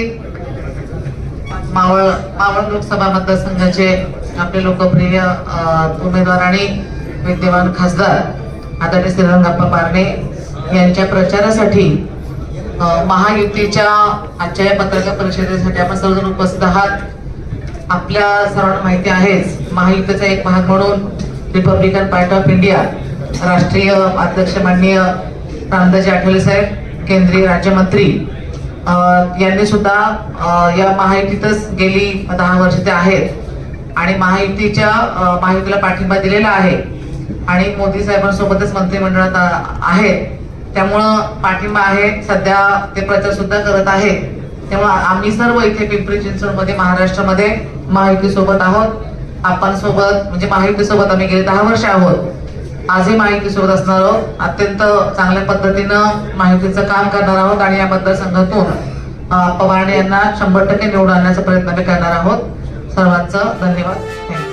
उपस्थित मावळ मावळ लोकसभा मतदारसंघाचे आपले लोकप्रिय उमेदवार आणि विद्यमान खासदार आदरणीय श्रीरंगाप्पा पारणे यांच्या प्रचारासाठी महायुतीच्या आजच्या या पत्रकार परिषदेसाठी आपण सर्वजण उपस्थित आहात. आपल्या सर्वांना माहिती आहेच महायुतीचा एक भाग म्हणून रिपब्लिकन पार्टी ऑफ इंडिया राष्ट्रीय अध्यक्ष माननीय रामदाजी आठवले साहेब केंद्रीय राज्यमंत्री यांनी सुद्धा या महायुतीतच गेली दहा वर्ष ते आहेत. आणि महायुतीच्या महायुतीला पाठिंबा दिलेला आहे. आणि मोदी साहेबांसोबतच मंत्रिमंडळात आहेत. त्यामुळं पाठिंबा आहे. सध्या ते प्रचार सुद्धा करत आहेत. त्यामुळं आम्ही सर्व इथे पिंपरी चिंचवडमध्ये महाराष्ट्रामध्ये महायुतीसोबत आहोत. आपण सोबत म्हणजे महायुतीसोबत आम्ही गेले दहा वर्ष आहोत. आजही माहिती सोबत असणार आहोत. अत्यंत चांगल्या पद्धतीनं माहितीचं काम करणार आहोत आणि या मतदारसंघातून अं, पवार यांना शंभर टक्के निवडून आणण्याचा प्रयत्न करणार आहोत. सर्वांचं धन्यवाद. थँक्यू